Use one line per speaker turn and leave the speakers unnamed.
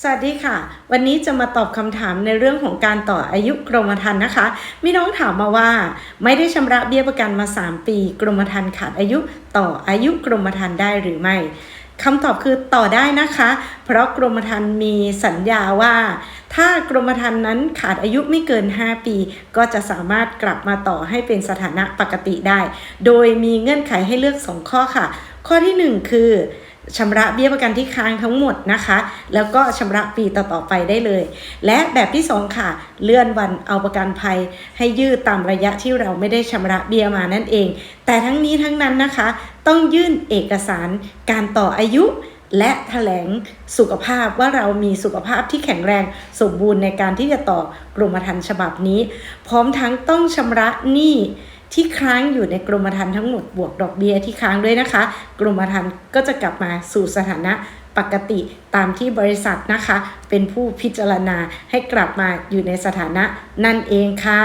สวัสดีค่ะ วันนี้จะมาตอบคำถามในเรื่องของการต่ออายุกรมธรรม์นะคะ มีน้องถามมาว่า ไม่ได้ชำระเบี้ยประกันมา 3 ปี กรมธรรม์ขาดอายุต่ออายุกรมธรรม์ได้หรือไม่คำตอบคือต่อได้นะคะ เพราะกรมธรรม์มีสัญญาว่า ถ้ากรมธรรม์นั้นขาดอายุไม่เกิน 5 ปี ก็จะสามารถกลับมาต่อให้เป็นสถานะปกติได้ โดยมีเงื่อนไขให้เลือก 2 ข้อค่ะ ข้อทีหนึ่1 คือ ชำระเบี้ยประกันที่ค้างทั้งหมดนะคะ แล้วก็ชำระปีต่อๆไปได้เลย และแบบที่ 2 ค่ะ เลื่อนวันเอาประกันภัย ให้ยืดตามระยะที่เราไม่ได้ชำระเบี้ยมานั่นเอง แต่ทั้งนี้ทั้งนั้นนะคะ ต้องยื่นเอกสารการต่ออายุ และแถลงสุขภาพว่าเรามีสุขภาพที่แข็งแรงสมบูรณ์ในการที่จะต่อกรมธรรม์ฉบับนี้ พร้อมทั้งต้องชำระหนี้ ที่ค้างอยู่ในกรมธรรม์ทั้งหมดบวกดอกเบี้ยที่ค้างด้วยนะคะ กรมธรรม์ก็จะกลับมาสู่สถานะปกติตามที่บริษัทนะคะ เป็นผู้พิจารณาให้กลับมาอยู่ในสถานะนั่นเองค่ะ